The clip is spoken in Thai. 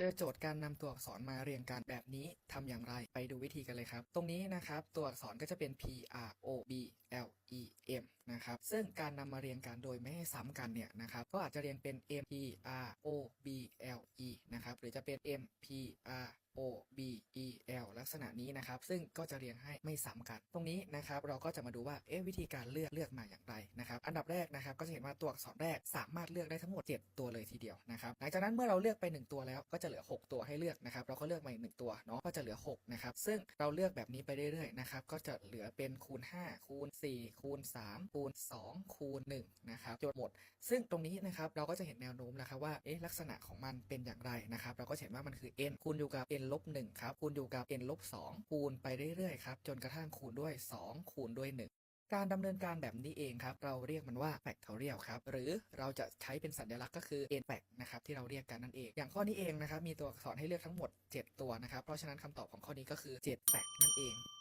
เจอโจทย์การนำตัวอักษรมาเรียงกันแบบนี้ทำอย่างไรไปดูวิธีกันเลยครับ ตรงนี้นะครับตัวอักษรก็จะเป็น P R O B L E M นะครับ ซึ่งการนำมาเรียงกันโดยไม่ให้ซ้ำกันเนี่ยนะครับ ก็อาจจะเรียงเป็น M P R O B L E นะครับ หรือจะเป็น M P R O B E L ลักษณะนี้นะครับ ซึ่งก็จะเรียงให้ไม่ซ้ำกัน ตรงนี้นะครับ เราก็จะมาดูว่า เอ๊ะ วิธีการเลือกเลือกมาอย่างไรนะครับ อันดับแรกนะครับก็จะเห็นว่าตัวอักษรแรกสามารถเลือกได้ทั้งหมด 7 ตัวเลยทีเดียวนะครับหลังจากนั้นเมื่อเราเลือกไป 1 ตัวแล้วก็จะเหลือ 6 ตัวให้เลือกนะครับเราก็เลือกมาอีกหนึ่งตัวเนาะก็จะเหลือ6นะครับซึ่งเราเลือกแบบนี้ไปเรื่อยๆนะครับก็จะเหลือเป็นคูณ 5 คูณ 4 คูณ 3 คูณ 2 คูณ1นะครับจนหมด ซึ่งตรงนี้นะครับเราก็จะเห็นแนวโน้มแล้วครับว่าเอ๊ะลักษณะของมันเป็นอย่างไรนะครับเราก็เห็นว่ามันคือ n คูณอยู่กับ n ลบ1ครับคูณอยู่กับ n ลบ2คูณไปเรื่อยๆครับจนกระทั่งคูณด้วย 2 คูณด้วย 1 การดำเนินการแบบนี้เองครับ เราเรียกมันว่า factorial ครับ หรือเราจะใช้เป็นสัญลักษณ์ก็คือ n fact นะครับที่เราเรียกกันนั่นเอง อย่างข้อนี้เองนะครับ มีตัวอักษรให้เลือกทั้งหมด 7 ตัวนะครับ เพราะฉะนั้นคำตอบของข้อนี้ก็คือ 7 fact นั่นเอง